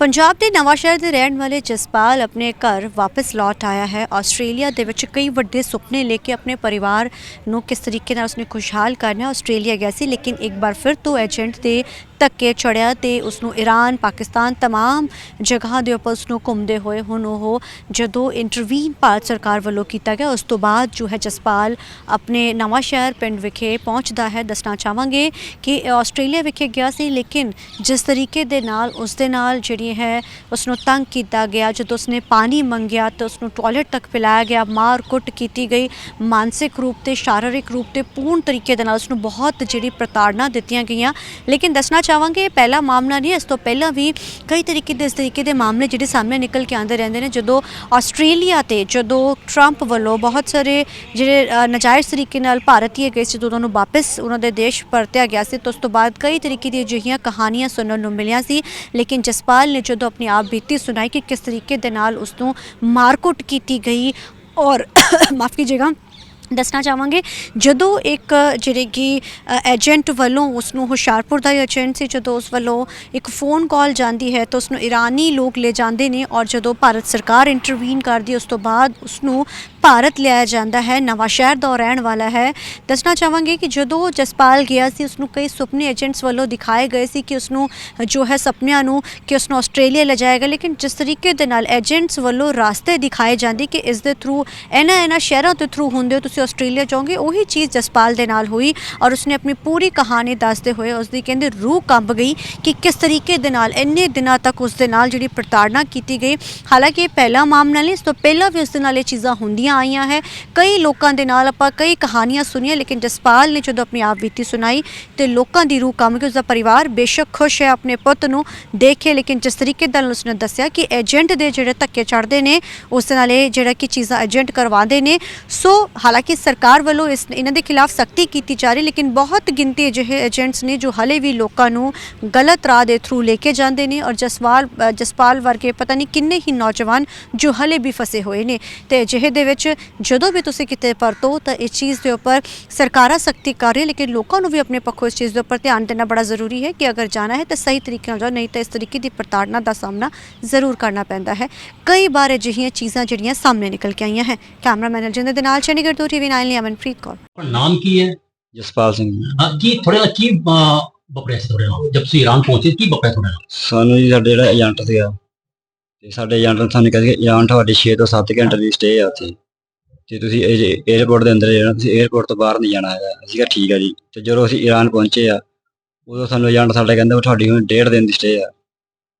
ਪੰਜਾਬ ਦੇ ਨਵਾਂਸ਼ਹਿਰ ਦੇ ਰਹਿਣ ਵਾਲੇ ਜਸਪਾਲ ਆਪਣੇ ਘਰ ਵਾਪਸ ਲੌਟ ਆਇਆ ਹੈ। ਆਸਟ੍ਰੇਲੀਆ ਦੇ ਵਿੱਚ ਕਈ ਵੱਡੇ ਸੁਪਨੇ ਲੈ ਕੇ ਆਪਣੇ ਪਰਿਵਾਰ ਨੂੰ ਕਿਸ ਤਰੀਕੇ ਨਾਲ ਉਸਨੇ ਖੁਸ਼ਹਾਲ ਕਰਨਾ, ਆਸਟ੍ਰੇਲੀਆ ਗਿਆ ਸੀ, ਲੇਕਿਨ ਇੱਕ ਵਾਰ ਫਿਰ ਤੋਂ ਏਜੰਟ ਦੇ ਧੱਕੇ ਚੜਿਆ ਤੇ ਉਸ ਨੂੰ ਈਰਾਨ ਪਾਕਿਸਤਾਨ तमाम ਜਗ੍ਹਾ ਦੇ ਉੱਪਰ ਉਸ ਨੂੰ ਘੁੰਮਦੇ ਹੋਏ ਹੁਣ ਉਹ ਜਦੋਂ ਇੰਟਰਵੀਨ ਭਾਰਤ ਸਰਕਾਰ ਵੱਲੋਂ ਕੀਤਾ ਗਿਆ ਉਸ ਤੋਂ ਬਾਅਦ ਜੋ ਹੈ ਜਸਪਾਲ ਆਪਣੇ ਨਵਾਂ ਸ਼ਹਿਰ ਪਿੰਡ ਵਿਖੇ ਪਹੁੰਚਦਾ ਹੈ ਦੱਸਣਾ ਚਾਹਾਂਗੇ ਕਿ ਇਹ ਆਸਟ੍ਰੇਲੀਆ ਵਿਖੇ ਗਿਆ ਸੀ ਲੇਕਿਨ ਜਿਸ ਤਰੀਕੇ ਦੇ ਨਾਲ ਉਸ ਦੇ ਨਾਲ ਜਿਹੜੀ ਹੈ ਉਸ ਨੂੰ ਤੰਗ ਕੀਤਾ ਗਿਆ ਜਦੋਂ ਉਸਨੇ ਪਾਣੀ ਮੰਗਿਆ ਤਾਂ ਉਸ ਨੂੰ ਟਾਇਲਟ ਤੱਕ ਪਿਲਾਇਆ ਗਿਆ ਮਾਰ ਕੁੱਟ ਕੀਤੀ ਗਈ ਮਾਨਸਿਕ ਰੂਪ ਤੇ ਸ਼ਾਰੀਰਿਕ ਰੂਪ ਤੇ ਪੂਰਨ ਤਰੀਕੇ ਦੇ ਨਾਲ ਉਸ ਨੂੰ ਬਹੁਤ ਜਿਹੜੀ ਪ੍ਰਤਾੜਨਾ ਦਿੱਤੀਆਂ ਗਈਆਂ ਲੇਕਿਨ ਦੱਸਣਾ ਚਾਹਾਂਗੇ ਪਹਿਲਾ ਮਾਮਲਾ ਨਹੀਂ ਇਸ ਤੋਂ ਪਹਿਲਾਂ ਵੀ ਕਈ ਤਰੀਕੇ ਦੇ ਇਸ ਤਰੀਕੇ ਦੇ ਮਾਮਲੇ ਜਿਹੜੇ ਸਾਹਮਣੇ ਨਿਕਲ ਕੇ ਆਉਂਦੇ ਰਹਿੰਦੇ ਨੇ ਜਦੋਂ ਆਸਟ੍ਰੇਲੀਆ ਤੇ ਜਦੋਂ ਟਰੰਪ ਵੱਲੋਂ ਬਹੁਤ ਸਾਰੇ ਜਿਹੜੇ ਅ, ਨਾਜਾਇਜ਼ ਤਰੀਕੇ ਨਾਲ ਭਾਰਤੀ ਗਏ ਸੀ ਜਦੋਂ ਉਹਨਾਂ ਨੂੰ ਵਾਪਸ ਉਹਨਾਂ ਦੇ ਦੇਸ਼ ਪਰਤਿਆ ਗਿਆ ਸੀ ਤਾਂ ਉਸ ਤੋਂ ਬਾਅਦ ਕਈ ਤਰੀਕੇ ਦੀਆਂ ਅਜਿਹੀਆਂ ਕਹਾਣੀਆਂ ਸੁਣਨ ਨੂੰ ਮਿਲੀਆਂ ਸੀ ਲੇਕਿਨ ਜਸਪਾਲ ਨੇ ਜਦੋਂ ਆਪਣੀ ਆਪ ਬੀਤੀ ਸੁਣਾਈ ਕਿ ਕਿਸ ਤਰੀਕੇ ਦੇ ਨਾਲ ਉਸ ਨੂੰ ਮਾਰਕੁੱਟ ਕੀਤੀ ਗਈ ਔਰ ਮਾਫ ਕੀਜੀਏਗਾ ਦੱਸਣਾ ਚਾਹਾਂਗੇ, ਜਦੋਂ ਇੱਕ ਜਿਹੜੇ ਕਿ ਏਜੰਟ ਵੱਲੋਂ ਉਸ ਨੂੰ ਹੁਸ਼ਿਆਰਪੁਰ ਦਾ ਏਜੰਟ ਸੀ, ਜਦੋਂ ਉਸ ਵੱਲੋਂ ਇੱਕ ਫੋਨ ਕਾਲ ਜਾਂਦੀ ਹੈ ਤਾਂ ਉਸ ਨੂੰ ਇਰਾਨੀ ਲੋਕ ਲੈ ਜਾਂਦੇ ਨੇ ਔਰ ਜਦੋਂ ਭਾਰਤ ਸਰਕਾਰ ਇੰਟਰਵੀਨ ਕਰਦੀ ਉਸ ਤੋਂ ਬਾਅਦ ਉਸ ਨੂੰ ਭਾਰਤ ਲਿਆਇਆ ਜਾਂਦਾ ਹੈ, ਨਵਾਂ ਸ਼ਹਿਰ ਦਾ ਰਹਿਣ ਵਾਲਾ ਹੈ। ਦੱਸਣਾ ਚਾਹਾਂਗੇ ਕਿ ਜਦੋਂ ਜਸਪਾਲ ਗਿਆ ਸੀ ਉਸ ਨੂੰ ਕਈ ਸੁਪਨੇ ਏਜੰਟਸ ਵੱਲੋਂ ਦਿਖਾਏ ਗਏ ਸੀ ਕਿ ਉਸ ਨੂੰ ਜੋ ਹੈ ਸੁਪਨਿਆਂ ਨੂੰ ਕਿ ਉਸ ਨੂੰ ਆਸਟ੍ਰੇਲੀਆ ਲੈ ਜਾਏਗਾ ਲੇਕਿਨ ਜਿਸ ਤਰੀਕੇ ਦੇ ਨਾਲ ਏਜੰਟਸ ਵੱਲੋਂ ਰਾਸਤੇ ਦਿਖਾਏ ਜਾਂਦੇ ਕਿ ਇਸ ਦੇ ਥਰੂ ਇਹਨਾਂ ਇਹਨਾਂ ਸ਼ਹਿਰਾਂ ਦੇ ਥਰੂ ਹੁੰਦੇ ਹੋ, ਤੁਸੀਂ ਆਸਟ੍ਰੇਲੀਆ ਜਾਓਗੇ, ਉਹੀ ਚੀਜ਼ ਜਸਪਾਲ ਦੇ ਨਾਲ ਹੋਈ ਔਰ ਉਸਨੇ ਆਪਣੀ ਪੂਰੀ ਕਹਾਣੀ ਦੱਸਦੇ ਹੋਏ ਉਸ ਦੀ ਕਹਿੰਦੇ ਰੂਹ ਕੰਬ ਗਈ ਕਿ ਕਿਸ ਤਰੀਕੇ ਦੇ ਨਾਲ ਇੰਨੇ ਦਿਨਾਂ ਤੱਕ ਉਸ ਦੇ ਨਾਲ ਜਿਹੜੀ ਪ੍ਰਤਾੜਨਾ ਕੀਤੀ ਗਈ। ਹਾਲਾਂਕਿ ਇਹ ਪਹਿਲਾ ਮਾਮਲਾ ਨਹੀਂ, ਇਸ ਤੋਂ ਪਹਿਲਾਂ ਵੀ ਉਸ ਦੇ ਨਾਲ ਇਹ ਚੀਜ਼ਾਂ ਹੁੰਦੀਆਂ ਆਈਆਂ ਹੈ। ਕਈ ਲੋਕਾਂ ਦੇ ਨਾਲ ਆਪਾਂ ਕਈ ਕਹਾਣੀਆਂ ਸੁਣੀਆਂ, ਲੇਕਿਨ ਜਸਪਾਲ ਨੇ ਜਦੋਂ ਆਪਣੀ ਆਪ ਬੀਤੀ ਸੁਣਾਈ, ਤੇ ਲੋਕਾਂ ਦੀ ਰੂਹ ਕੰਬ ਕਿ ਉਸ ਦਾ ਪਰਿਵਾਰ ਬੇਸ਼ੱਕ ਖੁਸ਼ ਹੈ ਆਪਣੇ ਪੁੱਤ ਨੂੰ ਦੇਖੇ। ਲੇਕਿਨ ਜਿਸ ਤਰੀਕੇ ਨਾਲ ਉਸਨੇ ਦੱਸਿਆ ਕਿ ਏਜੰਟ ਦੇ ਜਿਹੜੇ ਧੱਕੇ ਚੜਦੇ ਨੇ, ਉਸ ਨਾਲ ਇਹ ਜਿਹੜਾ ਕਿ ਚੀਜ਼ਾਂ ਏਜੰਟ ਕਰਵਾਉਂਦੇ ਨੇ। ਸੋ ਹਾਲਾਂਕਿ ਸਰਕਾਰ ਵੱਲੋਂ ਇਸ ਇਹਨਾਂ ਦੇ ਖਿਲਾਫ ਸਖਤੀ ਕੀਤੀ ਜਾ ਰਹੀ, ਲੇਕਿਨ ਬਹੁਤ ਗਿਣਤੀ ਅਜਿਹੇ ਏਜੰਟਸ ਨੇ ਜੋ ਹਲੇ ਵੀ ਲੋਕਾਂ ਨੂੰ ਗਲਤ ਰਾਹ ਦੇ ਥਰੂ ਲੈ ਕੇ ਜਾਂਦੇ ਨੇ ਔਰ ਜਸਵਾਲ ਜਸਪਾਲ ਵਰਗੇ ਪਤਾ ਨਹੀਂ ਕਿੰਨੇ ਹੀ ਨੌਜਵਾਨ ਜੋ ਹਲੇ ਵੀ ਫਸੇ ਹੋਏ ਨੇ। ਤੇ ਅਜਿਹੇ ਦੇ ਵਿੱਚ ਜਦੋਂ ਵੀ ਤੁਸੀਂ ਕਿਤੇ ਪਰਤੋ ਤਾਂ ਇਸ ਚੀਜ਼ ਦੇ ਉੱਪਰ ਸਰਕਾਰਾਂ ਸਖਤੀ ਕਰ ਰਹੀ ਹੈ ਲੇਕਿਨ ਲੋਕਾਂ ਨੂੰ ਵੀ ਆਪਣੇ ਪੱਖੋਂ ਇਸ ਚੀਜ਼ ਦੇ ਉੱਪਰ ਧਿਆਨ ਦੇਣਾ ਬੜਾ ਜ਼ਰੂਰੀ ਹੈ ਕਿ ਅਗਰ ਜਾਣਾ ਹੈ ਤਾਂ ਸਹੀ ਤਰੀਕੇ ਨਾਲ ਜਾਓ ਨਹੀਂ ਤਾਂ ਇਸ ਤਰੀਕੇ ਦੀ ਪ੍ਰਤਾੜਨਾ ਦਾ ਸਾਹਮਣਾ ਜ਼ਰੂਰ ਕਰਨਾ ਪੈਂਦਾ ਹੈ। ਕਈ ਵਾਰ ਅਜਿਹੀਆਂ ਚੀਜ਼ਾਂ ਜਿਹੜੀਆਂ ਸਾਹਮਣੇ ਨਿਕਲ ਕੇ ਆਈਆਂ ਹੈ। ਕੈਮਰਾਮੈਨ ਅਰਜਿੰਦਰ ਦੇ ਨਾਲ ਚੰਡੀਗੜ੍ਹ ਤੋਂ ਟੀਵੀ 9 ਲਈ ਅਮਨਪ੍ਰੀਤ ਕੌਰ। ਨਾਮ ਕੀ ਹੈ? ਜਸਪਾਲ ਸਿੰਘ ਹਾਂ ਕੀ ਥੋੜੇ ਕੀ ਵਾਪਰਿਆ ਸੀ ਤੁਹਾਡੇ ਨਾਲ? ਜਦ ਤੁਸੀਂ ਈਰਾਨ ਪਹੁੰਚੇ ਕੀ ਵਾਪਰਿਆ ਤੁਹਾਡੇ ਨਾਲ? ਸਾਨੂੰ ਜੀ ਸਾਡੇ ਜਿਹੜਾ ਏਜੰਟ ਸੀਗਾ ਤੇ ਸਾਡੇ ਏਜੰਟ ਨੇ ਸਾਨੂੰ ਕਹਿੰਦੇ ਈਰਾਨ ਤੁਹਾਡੀ 6 ਤੋਂ 7 ਘੰਟੇ ਦੀ ਸਟੇ ਆ ਉੱਥੇ। ਤੇ ਤੁਸੀਂ 에어ਪੋਰਟ ਦੇ ਅੰਦਰ ਜਾਣਾ, ਤੁਸੀਂ 에어ਪੋਰਟ ਤੋਂ ਬਾਹਰ ਨਹੀਂ ਜਾਣਾ ਹੈਗਾ। ਅਸੀਂ ਕਿਹਾ ਠੀਕ ਆ ਜੀ। ਤੇ ਜਦੋਂ ਅਸੀਂ ਈਰਾਨ ਪਹੁੰਚੇ ਆ, ਉਦੋਂ ਸਾਨੂੰ ਏਜੰਟ ਸਾਡਾ ਕਹਿੰਦਾ ਉਹ ਤੁਹਾਡੀ ਹੁਣ ਡੇਢ ਦਿਨ ਦੀ ਸਟੇ ਆ।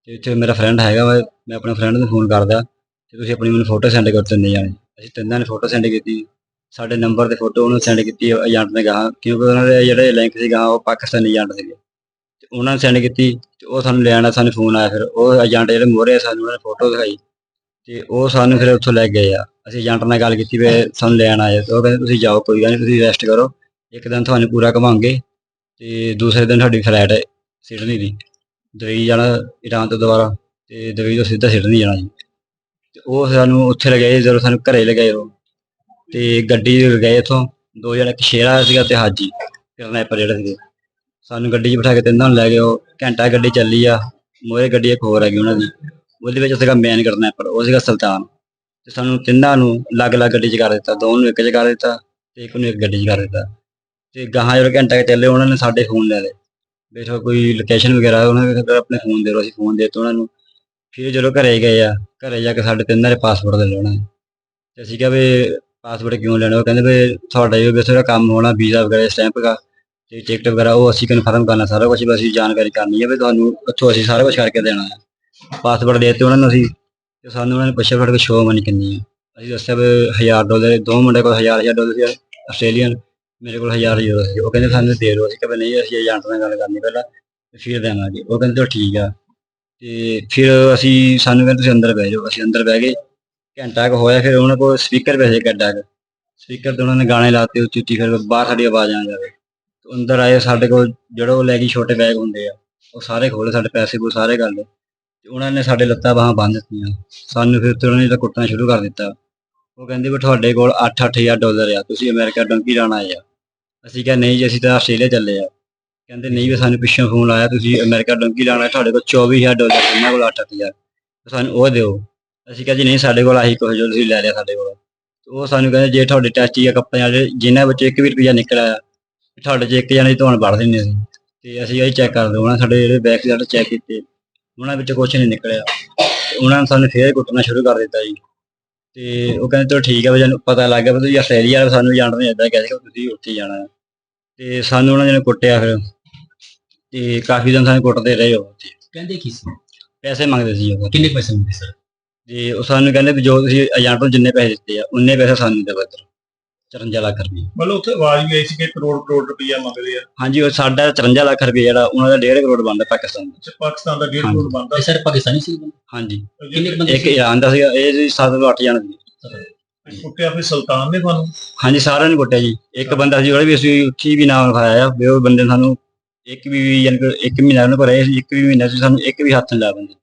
ਤੇ ਇੱਥੇ ਮੇਰਾ ਫਰੈਂਡ ਹੈਗਾ ਵਾ, ਮੈਂ ਆਪਣੇ ਫਰੈਂਡ ਨੂੰ ਫੋਨ ਕਰਦਾ, ਤੇ ਤੁਸੀਂ ਆਪਣੀ ਮੈਨੂੰ ਫੋਟੋ ਸੈਂਡ ਕਰ ਦਿੰਦੇ ਜਾਣੀ। ਅਸੀਂ ਤਿੰਨਾਂ ਨੇ ਫੋਟੋ ਸੈਂਡ ਕੀਤੀ। ਸਾਡੇ ਨੰਬਰ ਤੇ ਫੋਟੋ ਉਹਨਾਂ ਉਹਨੂੰ ਸੈਂਡ ਕੀਤੀ, ਏਜੰਟ ਨੇ ਕਹਾ, ਕਿਉਂਕਿ ਉਹਨਾਂ ਦੇ ਜਿਹੜੇ ਲਿੰਕ ਸੀਗਾ, ਉਹ ਪਾਕਿਸਤਾਨੀ ਏਜੰਟ ਸੀਗੇ। ਤੇ ਉਹਨਾਂ ਨੇ ਸੈਂਡ ਕੀਤੀ, ਤੇ ਉਹ ਸਾਨੂੰ ਲੈਣ ਆ ਸਾਨੂੰ ਫੋਨ ਆਇਆ, ਫਿਰ ਉਹ ਏਜੰਟ ਜਿਹੜੇ ਮੋਰੇ ਸਾਨੂੰ ਉਹਨਾਂ ਨੇ ਫੋਟੋ ਦਿਖਾਈ। ਤੇ ਉਹ ਸਾਨੂੰ ਫਿਰ ਉੱਥੋਂ ਲੈ ਗਏ ਆ। ਅਸੀਂ ਏਜੰਟ ਨਾਲ ਗੱਲ ਕੀਤੀ ਵੀ ਸਾਨੂੰ ਲੈਣ ਆਏ। ਤੇ ਉਹ ਕਹਿੰਦੇ, ਤੁਸੀਂ ਜਾਓ, ਕੋਈ ਗੱਲ ਨਹੀਂ ਤੁਸੀਂ ਰੈਸਟ ਕਰੋ। ਇੱਕ ਦਿਨ ਤੁਹਾਨੂੰ ਪੂਰਾ ਘੁਮਾਉਂਗੇ ਤੇ ਦੂਸਰੇ ਦਿਨ ਸਾਡੀ ਫਲਾਈਟ ਹੈ ਸਿਡਨੀ ਦੀ ਦੁਬਈ ਜਾਣਾ ਈਰਾਨ ਤੋਂ ਦੁਬਾਰਾ ਤੇ ਦੁਬਈ ਤੋਂ ਸਿੱਧਾ ਸਿਡਨੀ ਜਾਣਾ ਜੀ। ਤੇ ਉਹ ਸਾਨੂੰ ਉੱਥੇ ਲਗਾਏ ਜਦੋਂ ਸਾਨੂੰ ਘਰੇ ਲਗਾਏ ਉਹ। ਤੇ ਗੱਡੀ 'ਚ ਗਏ ਇੱਥੋਂ ਦੋ ਜਣੇ, ਇੱਕ ਸ਼ੇਰਾ ਸੀਗਾ ਤੇ ਹਾਜੀ, ਕਿਰਨੈਪਰ ਜਿਹੜੇ ਸੀਗੇ। ਸਾਨੂੰ ਗੱਡੀ 'ਚ ਬਿਠਾ ਕੇ ਤਿੰਨਾਂ ਨੂੰ ਲੈ ਗਏ ਉਹ। ਘੰਟਾ ਗੱਡੀ ਚੱਲੀ ਆ। ਮੋਰੇ ਗੱਡੀ ਇੱਕ ਹੋਰ ਹੈਗੀ ਉਹਨਾਂ ਦੀ। ਉਹਦੇ ਵਿੱਚ ਸੀਗਾ ਮੈਨ ਕਿਰਨੈਪਰ, ਉਹ ਸੀਗਾ ਸੁਲਤਾਨ। ਤੇ ਸਾਨੂੰ ਤਿੰਨਾਂ ਨੂੰ ਅਲੱਗ-ਅਲੱਗ ਗੱਡੀ 'ਚ ਕਰ ਦਿੱਤਾ ਦੋ ਨੂੰ ਇੱਕ 'ਚ ਕਰ ਦਿੱਤਾ ਤੇ ਇੱਕ ਨੂੰ ਇੱਕ ਗੱਡੀ 'ਚ ਕਰ ਦਿੱਤਾ। ਤੇ ਗਾਹਾਂ ਜਦੋਂ ਘੰਟਾ ਕੁ ਚੱਲੇ, ਉਹਨਾਂ ਨੇ ਸਾਡੇ ਫੋਨ ਲੈ ਲਏ। ਬੇਸ਼ੱਕ ਕੋਈ ਲੋਕੇਸ਼ਨ ਵਗੈਰਾ, ਉਹਨਾਂ ਨੇ ਕਹਿੰਦੇ ਆਪਣੇ ਫੋਨ ਦੇ ਦਿਓ ਅਸੀਂ ਫੋਨ ਦੇ ਦਿੱਤੇ ਉਹਨਾਂ ਨੂੰ। ਫਿਰ ਜਦੋਂ ਘਰੇ ਗਏ ਆ, ਘਰੇ ਜਾ ਕੇ ਸਾਡੇ ਤਿੰਨਾਂ ਦੇ ਪਾਸਪੋਰਟ ਲੈ ਲੈਣਾ। ਤੇ ਅਸੀਂ ਕਿਹਾ ਵੀ ਪਾਸਪੋਰਟ ਕਿਉਂ ਲੈਣਾ? ਉਹ ਕਹਿੰਦੇ ਵੀ ਤੁਹਾਡਾ ਜੋ ਵੀ ਸਾਰਾ ਕੰਮ ਹੋਣਾ, ਵੀਜ਼ਾ ਵਗੈਰਾ ਸਟੈਂਪ ਦਾ ਤੇ ਟਿਕਟ ਵਗੈਰਾ, ਉਹ ਅਸੀਂ ਕਨਫਰਮ ਕਰਨਾ, ਸਾਰਾ ਕੁਝ ਬਸ ਅਸੀਂ ਜਾਣਕਾਰੀ ਕਰਨੀ ਹੈ ਵੀ ਤੁਹਾਨੂੰ ਉੱਥੋਂ ਅਸੀਂ ਸਾਰਾ ਕੁਝ ਕਰਕੇ ਦੇਣਾ ਹੈ ਪਾਸਪੋਰਟ ਦੇ ਦਿੱਤੇ ਉਹਨਾਂ ਨੂੰ ਅਸੀਂ। ਤੇ ਸਾਨੂੰ ਉਹਨਾਂ ਨੇ ਪੁੱਛਿਆ ਤੁਹਾਡੇ ਕੋਲ ਸ਼ੋਅ ਮਨੀ ਕਿੰਨੀ ਆ। ਅਸੀਂ ਦੱਸਿਆ ਵੀ 1000 ਡਾਲਰ ਦੋ ਮੁੰਡੇ ਕੋਲ 1000 1000 ਡਾਲਰ ਸੀ, ਆਸਟ੍ਰੇਲੀਅਨ, ਮੇਰੇ ਕੋਲ 1000 ਯੂਰੋ ਸੀ। ਉਹ ਕਹਿੰਦੇ ਸਾਨੂੰ ਦੇ ਦਿਓ। ਅਸੀਂ ਕਹਿੰਦੇ ਨਹੀਂ, ਅਸੀਂ ਏਜੰਟ ਨਾਲ ਗੱਲ ਕਰਨੀ ਪਹਿਲਾਂ, ਤੇ ਫਿਰ ਦੇਵਾਂਗੇ। ਉਹ ਕਹਿੰਦੇ ਠੀਕ ਆ। ਤੇ ਫਿਰ ਅਸੀਂ, ਸਾਨੂੰ ਕਹਿੰਦੇ ਤੁਸੀਂ ਅੰਦਰ ਬਹਿ ਜਾਓ। ਅਸੀਂ ਅੰਦਰ ਬਹਿ ਗਏ। ਘੰਟਾ ਕੁ ਹੋਇਆ, ਫਿਰ ਉਹਨਾਂ ਕੋਲ ਸਪੀਕਰ ਵੈਸੇ ਕੱਢਾ ਸਪੀਕਰ ਤੇ ਉਹਨਾਂ ਨੇ ਗਾਣੇ ਲਾਤੇ ਉੱਚੀ ਉੱਚੀ ਫਿਰ ਬਾਹਰ ਸਾਡੀ ਆਵਾਜ਼ ਆ ਜਾਵੇ ਤੇ ਅੰਦਰ ਆਏ, ਸਾਡੇ ਕੋਲ ਜਿਹੜਾ ਉਹ ਲੈ ਗਈ, ਛੋਟੇ ਬੈਗ ਹੁੰਦੇ ਆ, ਉਹ ਸਾਰੇ ਖੋਲੇ ਸਾਡੇ ਪੈਸੇ ਪੂ ਸਾਰੇ ਕਰ ਲਏ। ਤੇ ਉਹਨਾਂ ਨੇ ਸਾਡੇ ਲੱਤਾਂ ਬਾਹਾਂ ਬੰਨ੍ਹ ਦਿੱਤੀਆਂ। ਸਾਨੂੰ ਫਿਰ ਤੇ ਉਹਨਾਂ ਨੇ ਤਾਂ ਕੁੱਟਣਾ ਸ਼ੁਰੂ ਕਰ ਦਿੱਤਾ। ਉਹ ਕਹਿੰਦੇ ਵੀ ਤੁਹਾਡੇ ਕੋਲ 8-8000 ਡਾਲਰ ਆ, ਤੁਸੀਂ ਅਮਰੀਕਾ ਡੰਕੀ ਜਾਣਾ ਆ। ਅਸੀਂ ਕਿਹਾ, ਨਹੀਂ ਜੀ, ਅਸੀਂ ਤਾਂ ਆਸਟ੍ਰੇਲੀਆ ਚੱਲੇ ਆ। ਕਹਿੰਦੇ, ਨਹੀਂ ਵੀ ਸਾਨੂੰ ਪਿੱਛੋਂ ਫੋਨ ਆਇਆ, ਤੁਸੀਂ ਅਮਰੀਕਾ ਡੰਕੀ ਲਾਣਾ ਤੁਹਾਡੇ ਕੋਲ 24000 ਡਾਲਰ ਉਹਨਾਂ ਕੋਲ 8000 ਸਾਨੂੰ ਉਹ ਦਿਓ। ਅਸੀਂ ਕਿਹਾ ਜੀ, ਨਹੀਂ, ਸਾਡੇ ਕੋਲ ਆਹੀ ਕੁਝ ਜੋ ਤੁਸੀਂ ਲੈ ਲਿਆ ਸਾਡੇ ਕੋਲ। ਉਹ ਸਾਨੂੰ ਕਹਿੰਦੇ, ਜੇ ਤੁਹਾਡੇ ਟੈਸਟ ਜਾਂ ਕੱਪੜਿਆਂ ਵਾਲੇ, ਜਿਨ੍ਹਾਂ ਵਿੱਚ ਇੱਕ ਵੀ ਰੁਪਿਆ ਨਿਕਲ ਆਇਆ ਤੁਹਾਡੇ ਚ ਇੱਕ ਜਣੇ ਤੁਹਾਨੂੰ ਵੜ ਦਿੰਦੇ ਸੀ। ਤੇ ਅਸੀਂ ਇਹ ਚੈੱਕ ਕਰਦੇ ਉਹਨਾਂ ਸਾਡੇ ਜਿਹੜੇ ਬੈਕ ਸਾਡੇ ਚੈੱਕ ਕੀਤੇ। ਉਹਨਾਂ ਵਿੱਚ ਕੁਝ ਨਹੀਂ ਨਿਕਲਿਆ। ਉਹਨਾਂ ਨੇ ਸਾਨੂੰ ਫੇਰ ਕੁੱਟਣਾ ਸ਼ੁਰੂ ਕਰ ਦਿੱਤਾ ਜੀ। ਤੇ ਉਹ ਕਹਿੰਦੇ ਚਲੋ ਠੀਕ ਹੈ ਵੀ ਸਾਨੂੰ ਪਤਾ ਲੱਗ ਗਿਆ ਵੀ ਤੁਸੀਂ ਆਸਟ੍ਰੇਲੀਆ ਵਾਲੇ ਸਾਨੂੰ ਜਾਣਦੇ ਇਦਾਂ ਕਹਿੰਦੇ ਕਿ ਤੁਸੀਂ ਉੱਥੇ ਜਾਣਾ। ਹੈ ਤੇ ਸਾਨੂੰ ਉਹਨਾਂ ਨੇ ਕੁੱਟਿਆ ਫਿਰ ਤੇ ਕਾਫੀ ਦਿਨ ਸਾਨੂੰ ਕੁੱਟਦੇ ਰਹੇ ਉਹ ਕਹਿੰਦੇ ਕੀ ਸੀ? ਪੈਸੇ ਮੰਗਦੇ ਸੀ ਉਹ। ਕਿੰਨੇ ਪੈਸੇ ਮਿਲਦੇ ਸਰ? ਤੇ ਉਹ ਸਾਨੂੰ ਕਹਿੰਦੇ ਵੀ ਜੋ ਤੁਸੀਂ ਏਜੰਟ ਨੂੰ ਜਿੰਨੇ ਪੈਸੇ ਦਿੱਤੇ ਆ ਉਨੇ ਪੈਸੇ ਸਾਨੂੰ ਦੇ ਬਦਰ 54 ਲੱਖ ਰੁਪਏ ਮਤਲਬ ਉੱਥੇ ਆਵਾਜ਼ ਵੀ ਆਈ ਸੀ ਕਿ ਕਰੋੜ ਕਰੋੜ ਰੁਪਈਆ ਮੰਗਦੇ ਆ। ਹਾਂਜੀ ਉਹ ਸਾਡਾ 54 ਲੱਖ ਰੁਪਏ ਜਿਹੜਾ ਉਹਨਾਂ ਦਾ 1.5 ਕਰੋੜ ਬਣਦਾ ਪਾਕਿਸਤਾਨ ਦਾ। ਪਾਕਿਸਤਾਨ ਦਾ 1.5 ਹਾਂਜੀ। ਕਰੋੜ ਬਣਦਾ। ਇਹ ਸਰ ਪਾਕਿਸਤਾਨੀ ਸੀ? ਹਾਂਜੀ। ਕਿੰਨੇ ਬੰਦੇ ਇੱਕ ਇਰਾਨ ਦਾ ਸੀਗਾ ਇਹ ਜੀ 7 ਤੋਂ 8 ਜਣ ਸੀ। ਕੁੱਟਿਆ ਫਿਰ ਸੁਲਤਾਨ ਨੇ ਤੁਹਾਨੂੰ? ਹਾਂਜੀ ਸਾਰਿਆਂ ਨੇ ਕੁੱਟਿਆ ਜੀ। ਇੱਕ ਬੰਦਾ ਸੀ ਉਹਦਾ ਵੀ ਅਸੀਂ ਉੱਥੇ ਵੀ ਨਾਮ ਲਿਖਾਇਆ ਆ ਵੀ ਉਹ ਬੰਦੇ ਨੇ ਸਾਨੂੰ ਇੱਕ ਵੀ ਯਾਨੀ ਕਿ ਇੱਕ ਮਹੀਨਾ ਉਹਨੇ ਕਰਿਆ ਸੀ ਇੱਕ ਵੀ ਮਹੀਨਾ ਸੀ ਸਾਨੂੰ ਇੱਕ ਵੀ ਹੱਥ ਨਹੀਂ ਲਾ ਦਿੰਦੇ।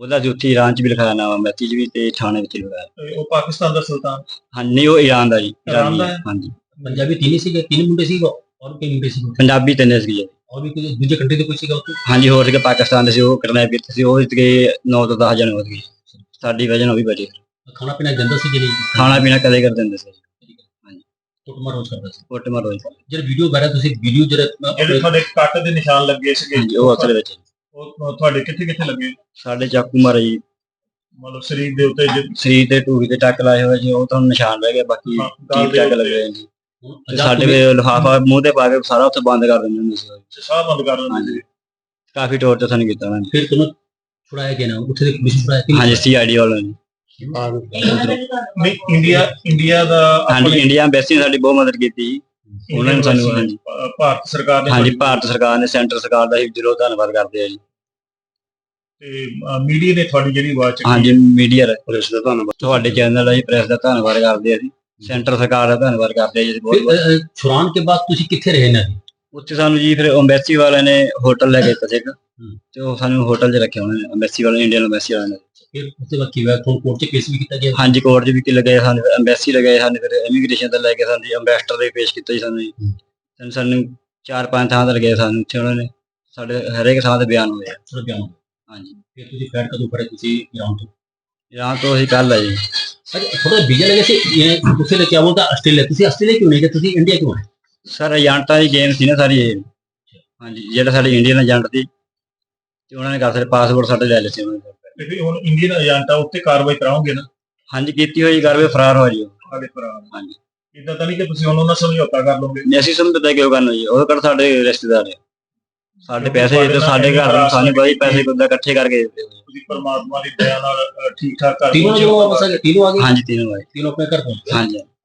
ਉਹਦਾ ਉੱਥੇ ਇਰਾਨ 'ਚ ਵੀ ਲਿਖਾਇਆ ਨਾਮ ਮੈਤੀ 'ਚ ਵੀ ਤੇ ਥਾਣੇ ਵਿੱਚ ਵੀ ਲਿਖਾਇਆ। ਤੇ ਉਹ ਪਾਕਿਸਤਾਨ ਦਾ ਸੁਲਤਾਨ? ਹਾਂਜੀ ਨਹੀਂ ਉਹ ਇਰਾਨ ਦਾ ਜੀ ਇਰਾਨ ਦਾ ਹੈ? ਹਾਂਜੀ। ਪੰਜਾਬੀ ਤਿੰਨ ਹੀ ਸੀਗੇ ਤਿੰਨ ਮੁੰਡੇ ਸੀ ਔਰ ਕੋਈ ਮੁੰਡੇ ਸੀ ਪੰਜਾਬੀ ਤਿੰਨੇ ਸੀ ਜੀ। ਔਰ ਵੀ ਕੋਈ ਦੂਜੇ ਕੰਟਰੀ ਦੇ ਕੋਈ ਸੀਗਾ ਉੱਥੇ? ਹਾਂਜੀ ਹੋਰ ਸੀਗੇ ਪਾਕਿਸਤਾਨ ਦੇ ਸੀ ਉਹ ਕਿਡਨੈਪ ਕੀਤੇ ਸੀ ਉਹ ਜਿੱਤ ਗਏ 9 ਤੋਂ 10 ਜਣੇ ਹੋ ਗਏ ਸਾਡੀ ਵਜ੍ਹਾ ਨਾਲ ਉਹ ਵੀ ਬਚੇ। ਖਾਣਾ ਪੀਣਾ ਜਾਂਦਾ ਸੀ ਕਿ ਨਹੀਂ ਖਾਣਾ ਪੀਣਾ ਕਦੇ ਕਰ ਦਿੰਦੇ ਸੀ। ਕੁੱਟਮਾਰ ਰੋਜ਼ ਕਰਦਾ ਸੀ। ਕੁੱਟ ਮਾਰ ਹੋਈ ਜਿਹੜਾ ਵੀਡੀਓ ਵਾਇਰਲ ਤੁਸੀਂ ਵੀਡੀਓ ਜਿਹੜਾ ਜਿਹੜੇ ਤੁਹਾਡੇ ਕੱਟ ਦੇ ਨਿਸ਼ਾਨ ਲੱਗੇ ਸੀਗੇ। ਹਾਂਜੀ ਉਹ ਅਸਲ ਵਿੱਚ। ਉਹ ਤੁਹਾਡੇ ਕਿੱਥੇ ਕਿੱਥੇ ਲੱਗੇ? ਸਾਡੇ ਚਾਕੂ ਮਾਰੇ ਜੀ। ਮਤਲਬ ਸਰੀਰ ਦੇ ਉੱਤੇ ਜੇ ਸਰੀਰ ਤੇ ਟੂਹੀ ਤੇ ਟੱਕ ਲਾਏ ਹੋਏ ਜੀ ਉਹ ਤੁਹਾਨੂੰ ਨਿਸ਼ਾਨ ਰਹਿ ਗਏ ਬਾਕੀ ਹਾਂ, ਗਾਲ ਟੱਕ ਉੱਤੇ। ਲੱਗੇ ਹੋਏ ਜੀ ਤੇ ਸਾਡੇ ਵੀ ਲਿਫਾਫਾ ਮੂੰਹ ਤੇ ਪਾ ਕੇ ਸਾਰਾ ਉੱਥੇ ਬੰਦ ਕਰ ਦਿੰਦੇ ਹੁੰਦੇ ਸੀ। ਸਾਹ ਬੰਦ ਕਰ ਦਿੰਦੇ। ਸੀ। ਕਾਫੀ ਟੋਰਚਰ ਸਾਨੂੰ ਕੀਤਾ ਉਹਨਾਂ ਨੇ। ਫਿਰ ਤੁਹਾਨੂੰ ਛੁਡਾਇਆ ਗਿਆ ਨਾ? ਉੱਥੇ ਦੇ ਪੁਲਿਸ ਛੁਡਾਇਆ ਕਿ ਹਾਂਜੀ ਸੀਆਈਡੀ ਵਾਲਿਆਂ ਨੇ। ਨਹੀਂ ਇੰਡੀਆ ਇੰਡੀਆ ਦਾ ਹਾਂਜੀ ਆਪਣੇ- ਇੰਡੀਆ ਐਮਬੈਸੀ ਨੇ ਸਾਡੀ ਬਹੁਤ ਮਦਦ ਕੀਤੀ ਜੀ। ਉਹਨਾਂ ਨੇ ਸਾਨੂੰ ਹਾਂਜੀ। ਭਾਰਤ ਸਰਕਾਰ ਨੇ ਹਾਂਜੀ ਭਾਰਤ ਸਰਕਾਰ ਨੇ ਸੈਂਟਰ ਸਰਕਾਰ ਦਾ ਹੀ ਦਿਲੋਂ ਧੰਨਵਾਦ ਕਰਦੇ ਆ ਜੀ। ਤੇ ਮੀਡੀਆ ਨੇ ਤੁਹਾਡੀ ਜਿਹੜੀ ਆਵਾਜ਼ ਚੱਕੀ। ਹਾਂਜੀ ਮੀਡੀਆ ਦਾ ਪ੍ਰੈਸ ਦਾ ਧੰਨਵਾਦ। ਤੁਹਾਡੇ ਚੈਨਲ ਦਾ ਜੀ ਪ੍ਰੈਸ ਦਾ ਧੰਨਵਾਦ ਕਰਦੇ ਆ ਜੀ। ਸੈਂਟਰ ਸਰਕਾਰ ਦਾ ਧੰਨਵਾਦ ਕਰਦੇ ਆ ਜੀ ਬਹੁਤ ਬਹੁਤ। ਫਿਰ ਛੁਡਾਉਣ ਕੇ ਬਾਅਦ ਤੁਸੀਂ ਕਿੱਥੇ ਰਹੇ ਨਾ? ਉੱਥੇ ਸਾਨੂੰ ਜੀ ਫਿਰ ਐਮਬੈਸੀ ਵਾਲਿਆਂ ਨੇ ਹੋਟਲ ਲੈ ਕੇ ਦਿੱਤਾ ਸੀ ਇੱਕ ਤੇ ਉਹ ਸਾਨੂੰ ਹੋਟਲ 'ਚ ਰੱਖਿਆ ਉਹਨਾਂ ਨੇ ਐਮਬੈਸੀ ਵਾਲਿਆਂ ਇੰਡੀਅਨ ਐਮਬੈਸੀ ਵਾਲਿਆਂ ਨੇ। ਫਿਰ ਉਸ ਤੋਂ ਬਾਅਦ ਕੀ ਹੋਇਆ? ਤੁਹਾਨੂੰ ਕੋਰਟ 'ਚ ਕੇਸ ਵੀ ਕੀਤਾ ਗਿਆ। ਹਾਂਜੀ ਕੋਰਟ 'ਚ ਵੀ ਕਿ ਲਗਾਏ ਸਾਨੂੰ ਐਮਬੈਸੀ ਲਗਾਏ ਸਾਨੂੰ ਫਿਰ ਇਮੀਗ੍ਰੇਸ਼ਨ ਤੇ ਲੈ ਕੇ ਸਾਨੂੰ ਐਮਬੈਸਡਰ ਦੇ ਪੇਸ਼ ਕੀਤਾ ਜੀ ਸਾਨੂੰ ਜੀ। ਸਾਨੂੰ- ਸਾਨੂੰ ਚਾਰ ਪੰਜ ਥਾਂ ਤੇ ਲਗਾਏ ਸਾਨੂੰ ਉੱਥੇ ਉਹਨਾਂ ਨੇ ਸਾਡੇ ਹਰੇਕ ਥਾਂ ਤੇ ਬਿਆਨ ਹੋਏ ਆ। ਬਿਆਨ ਹਾਂਜੀ। ਫਿਰ ਤੁਸੀਂ ਫਲਾਈਟ ਕਦੋਂ ਫੜੇ ਤੁਸੀਂ ਇਰਾਨ ਤੋਂ? ਇਰਾਨ ਤੋਂ ਅਸੀਂ ਕੱਲ ਆ ਜੀ। ਸਰ ਥੋੜਾ ਵੀਜ਼ਾ ਲਗੇ ਸੀ ਇਹ ਤੁਸੀਂ ਨੇ ਕਿਹਾ ਬੋਲਦਾ ਆਸਟ੍ਰੇਲੀਆ ਤੁਸੀਂ ਆਸਟ੍ਰੇਲੀਆ ਕਿਉਂ ਨਹੀਂ ਗਏ? ਤੁਸੀਂ ਇੰਡੀਆ ਕਿਉਂ ਆਏ? ਸਰ ਏਜੰਟਾਂ ਦੀ ਗੇਮ ਸੀ ਨਾ ਸਾਰੀ ਇਹ। ਹਾਂਜੀ ਜਿਹੜਾ ਸਾਡੇ ਇੰਡੀਅਨ ਏਜੰਟ ਸੀ ਤੇ ਉਹਨਾਂ ਨੇ ਕਰ ਸਾਡੇ ਪਾਸਪੋਰਟ ਸਾਡੇ ਲੈ ਲਏ ਸੀ ਉਹਨਾਂ ਨੇ। ਤੇ ਫਿਰ ਹੁਣ ਇੰਡੀਅਨ ਏਜੰਟ ਆ ਉੱਤੇ ਕਾਰਵਾਈ ਕਰਾਓਗੇ ਨਾ ਹਾਂਜੀ ਕੀਤੀ ਹੋਈ ਕਰ ਵੀ ਫਰਾਰ ਹੋ ਜੀ ਉਹ। ਸਾਡੇ ਭਰਾ ਹਾਂਜੀ। ਇਦਾਂ ਤਾਂ ਨਹੀਂ ਕਿ ਤੁਸੀਂ ਉਹਨਾਂ ਨਾਲ ਸਮਝੌਤਾ ਕਰ ਲਓਗੇ ਨਹੀਂ ਅਸੀਂ ਸਮਝਦਾ ਕਿਉਂ ਕਰਨਾ ਜੀ ਉਹ ਕਰ ਸਾਡੇ ਰਿਸ਼ਤੇਦਾਰ ਆ ਸਾਡੇ ਕਿਉਂਕਿ ਪੈਸੇ ਤੁਹਾਡੇ ਤੇ ਨਾਲ ਸਾਡੇ ਇੰਨੀ ਘਰ ਦੇ ਵਿਰਾਸਤ ਸਾਨੂੰ ਕੋਈ ਕੀਤੀ। ਪੈਸੇ ਕਿੱਦਾਂ ਇਕੱਠੇ ਕਰਕੇ ਦਿੱਤੇ ਹੋਏ। ਤੁਸੀਂ ਪਰਮਾਤਮਾ ਦੀ ਦਇਆ ਨਾਲ ਅ, ਠੀਕ ਠਾਕ ਕਰ तीनों जो वापस आ गए तीनों आ गए ਹਾਂਜੀ ਤਿੰਨੋਂ ਆਏ तीनों अपने घर पहुंच गए ਹਾਂਜੀ